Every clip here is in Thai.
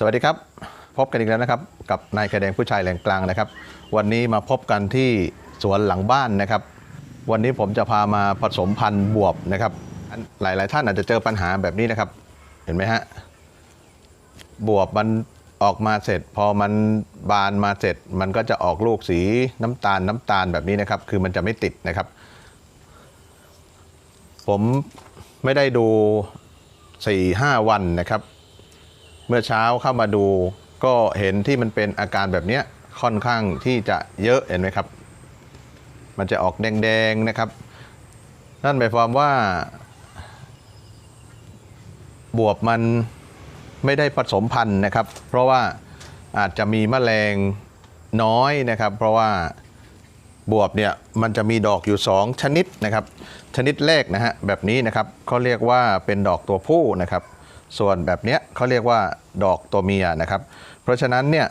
สวัสดีครับ พบกันอีกแล้วนะครับ กับนายกระแดงผู้ชายแหล่งกลางนะครับ วันนี้มาพบกันที่สวนหลังบ้านนะครับ วันนี้ผมจะพามาผสมพันธุ์บวบนะครับ หลาย ๆ ท่านอาจจะเจอปัญหาแบบนี้นะครับ เห็นไหมฮะบวบมันออกมาเสร็จ พอมันบานมาเสร็จ มันก็จะออกลูกสีน้ำตาลน้ำตาลแบบนี้นะครับ คือมันจะไม่ติดนะครับ ผมไม่ได้ดู4-5วันนะครับ เมื่อเช้าเข้ามาดูก็เห็นที่มันเป็นอาการแบบนี้ค่อนข้างที่จะเยอะเห็นไหมครับ มันจะออกแดงๆนะครับ นั่นหมายความว่า บวบมันไม่ได้ผสมพันธุ์นะครับ เพราะว่าอาจจะมีแมลงน้อยนะครับ เพราะว่าบวบเนี่ยมันจะมีดอกอยู่ 2 ชนิดนะครับ ชนิดแรกนะฮะแบบนี้นะครับเขาเรียกว่าเป็นดอกตัวผู้นะครับ ส่วนแบบเนี้ยเขาเรียกว่าดอกตัวเมียนะครับ เพราะฉะนั้นเนี่ย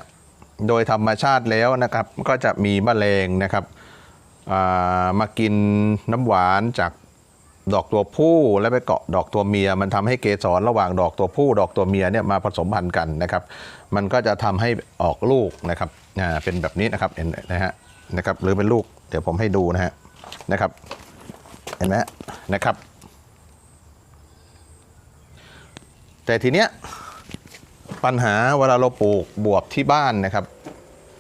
โดยธรรมชาติแล้วนะครับก็จะมีแมลงนะครับามากินน้ำหวานจากดอกตัวผู้แล้วไปเกาะดอกตัวเมีย มันทำให้เกสรระหว่างดอกตัวผู้ ดอกตัวเมียเนี่ยมาผสมพันธุ์กันนะครับ มันก็จะทำให้ออกลูกนะครับอ่าเป็นแบบนี้นะครับเห็นนะฮะนะครับหรือเป็นลูกเดี๋ยวผมให้ดูนะฮะนะครับเห็นไหมนะครับ แต่ทีเนี้ยปัญหาเวลาเราปลูกบวบที่บ้านนะครับ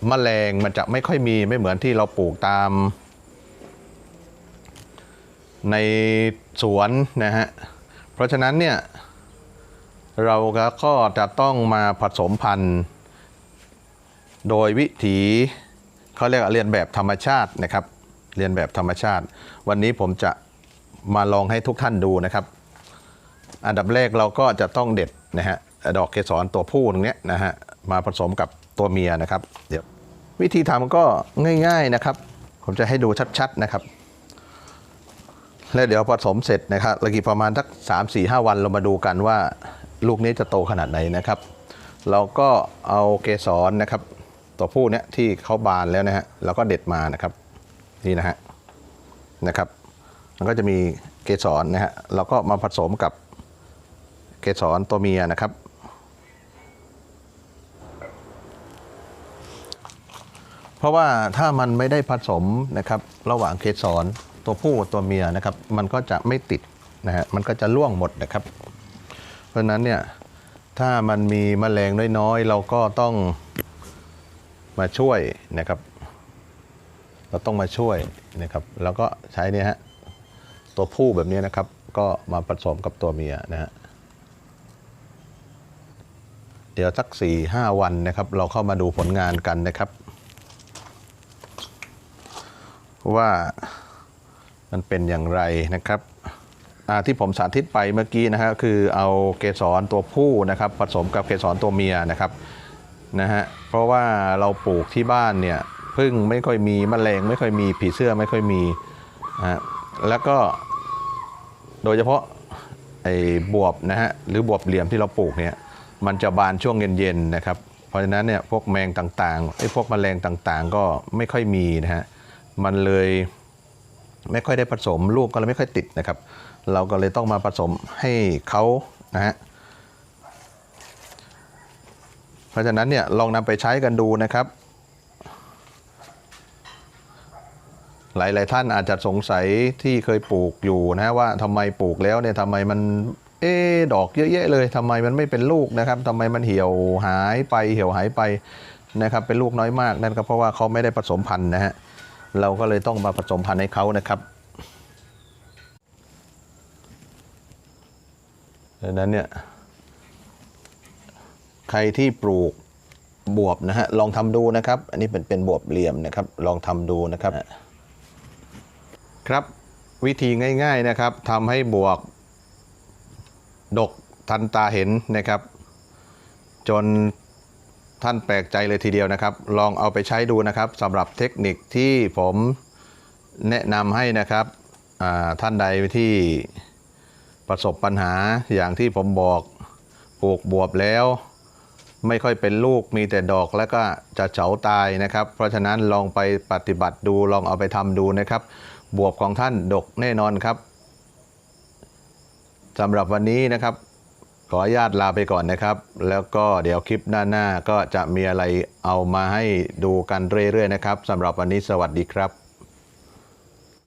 แมลงมันจะไม่ค่อยมีไม่เหมือนที่เราปลูกตาม ในสวนนะฮะเพราะฉะนั้นเนี่ยเราก็จะต้องมาผสมพันธุ์ โดยวิถีเขาเรียกเรียนแบบธรรมชาตินะครับ เรียนแบบธรรมชาติ วันนี้ผมจะมาลองให้ทุกท่านดูนะครับ อันดับแรกเราก็จะต้องเด็ดนะฮะดอกเกสรตัวผู้ตรงนี้นะฮะมาผสมกับตัวเมียนะครับ เดี๋ยววิธีทำก็ง่าย ๆนะครับ ผมจะให้ดูชัดๆนะครับ แล้วเดี๋ยวผสมเสร็จนะครับระกี่ประมาณสัก3 4 5 วันเรามาดูกันว่าลูกนี้จะโตขนาดไหนนะครับ เราก็เอาเกสรนะครับ ตัวผู้เนี้ยที่เขาบานแล้วนะฮะเราก็เด็ดมานะครับนี่นะฮะนะครับมันก็จะมีเกสรนะฮะเราก็มาผสมกับ เกสรตัวเมียนะครับ เพราะว่าถ้ามันไม่ได้ผสมนะครับ ระหว่างเกสรตัวผู้ตัวเมียนะครับ มันก็จะไม่ติดนะฮะมันก็จะล่วงหมดนะครับ เพราะฉะนั้นเนี่ยถ้ามันมีแมลงน้อยๆ เราก็ต้องมาช่วยนะครับ เราต้องมาช่วยนะครับ แล้วก็ใช้เนี่ยฮะตัวผู้แบบนี้นะครับ ก็มาผสมกับตัวเมียนะฮะ เดี๋ยวสัก4ี่ห้าวันนะครับ เราเข้ามาดูผลงานกันนะครับ ว่ามันเป็นอย่างไรนะครับที่ผมสาธิตไปเมื่อกี้นะฮะคือเอาเกสรตัวผู้นะครับ ผสมกับเกสรตัวเมียนะครับนะฮะเพราะว่าเราปลูกที่บ้านเนี่ยพึ่งไม่ค่อยมีแมลงไม่ค่อยมีผีเสื้อไม่ค่อยมีนะฮะแล้วก็โดยเฉพาะไอ้บวบนะฮะหรือบวบเหลี่ยมที่เราปลูกเนี่ย มันจะบานช่วงเย็นๆนะครับ เพราะฉะนั้นเนี่ยพวกแมงต่างๆไอ้พวกแมลงต่างๆ ก็ไม่ค่อยมีนะฮะมันเลยไม่ค่อยได้ผสมลูกก็เลยไม่ค่อยติดนะครับ เราก็เลยต้องมาผสมให้เขานะฮะเพราะฉะนั้นเนี่ยลองนำไปใช้กันดูนะครับ หลายๆท่านอาจจะสงสัยที่เคยปลูกอยู่นะว่าทำไมปลูกแล้วเนี่ยทำไมมัน เอ๊ดอกเยอะแยะเลยทำไมมันไม่เป็นลูกนะครับทำไมมันเหี่ยวหายไปเหี่ยวหายไปนะครับ เป็นลูกน้อยมากนั่นก็เพราะว่าเขาไม่ได้ผสมพันธุ์นะฮะเราก็เลยต้องมาผสมพันธุ์ให้เขานะครับดังนั้นเนี่ยใครที่ปลูกบวบนะฮะลองทำดูนะครับ อันนี้เป็นเป็นบวบเหลี่ยมนะครับ ลองทำดูนะครับ ครับวิธีง่าย ๆนะครับทำให้บวก ดกทันตาเห็นนะครับ จนท่านแปลกใจเลยทีเดียวนะครับ ลองเอาไปใช้ดูนะครับสำหรับเทคนิคที่ผมแนะนำให้นะครับท่านใดที่ประสบปัญหาอย่างที่ผมบอกปลูกบวบแล้ว ไม่ค่อยเป็นลูกมีแต่ดอกแล้วก็จะเฉาตายนะครับ เพราะฉะนั้นลองไปปฏิบัติดูลองเอาไปทำดูนะครับ บวบของท่านดกแน่นอนครับ สำหรับวันนี้นะครับ ขออนุญาตลาไปก่อนนะครับ แล้วก็เดี๋ยวคลิปหน้าๆก็จะมีอะไรเอามาให้ดูกันเรื่อยๆนะครับสำหรับวันนี้สวัสดีครับ